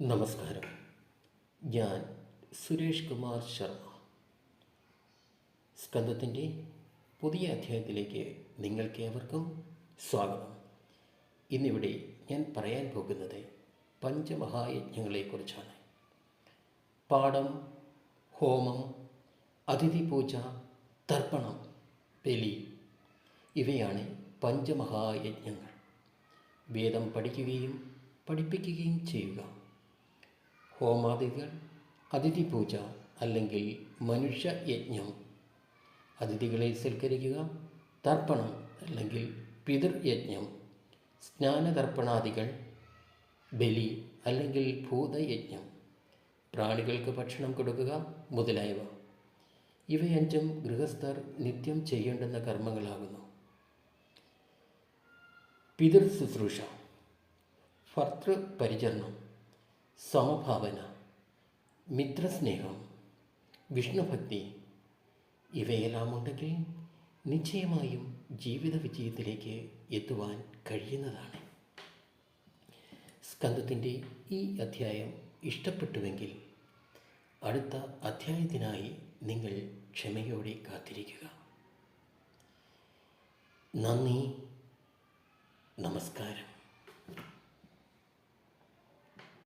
നമസ്കാരം. ഞാൻ സുരേഷ് കുമാർ ശർമ്മ. സ്കന്ധത്തിന്റെ പുതിയ അധ്യായത്തിലേക്ക് നിങ്ങൾക്കേവർക്കും സ്വാഗതം. ഇന്നിവിടെ ഞാൻ പറയാൻ പോകുന്നത് പഞ്ചമഹായജ്ഞങ്ങളെക്കുറിച്ചാണ്. പാഠം ഹോമം അതിഥി പൂജ തർപ്പണം ബലി ഇവയാണ് പഞ്ചമഹായജ്ഞങ്ങൾ. വേദം പഠിക്കുകയും പഠിപ്പിക്കുകയും ചെയ്യുക. ഹോമാദികൾ അതിഥി പൂജ അല്ലെങ്കിൽ മനുഷ്യ യജ്ഞം അതിഥികളെ സൽക്കരിക്കുക തർപ്പണം അല്ലെങ്കിൽ പിതൃയജ്ഞം. സ്നാനതർപ്പണാദികൾ ബലി അല്ലെങ്കിൽ ഭൂതയജ്ഞം. പ്രാണികൾക്ക് ഭക്ഷണം കൊടുക്കുക മുതലായവ. ഇവയഞ്ചും ഗൃഹസ്ഥർ നിത്യം ചെയ്യേണ്ടുന്ന കർമ്മങ്ങളാകുന്നു. പിതൃ ശുശ്രൂഷ ഭർത്തൃപരിചരണം സമഭാവന മിത്രസ്നേഹം വിഷ്ണുഭക്തി ഇവയെല്ലാം ഉണ്ടെങ്കിൽ നിശ്ചയമായും ജീവിത വിജയത്തിലേക്ക് എത്തുവാൻ കഴിയുന്നതാണ്. സ്കന്ധത്തിന്റെ ഈ അധ്യായം ഇഷ്ടപ്പെട്ടുവെങ്കിൽ അടുത്ത അധ്യായത്തിനായി നിങ്ങൾ ക്ഷമയോടെ കാത്തിരിക്കുക. നന്ദി നമസ്കാരം.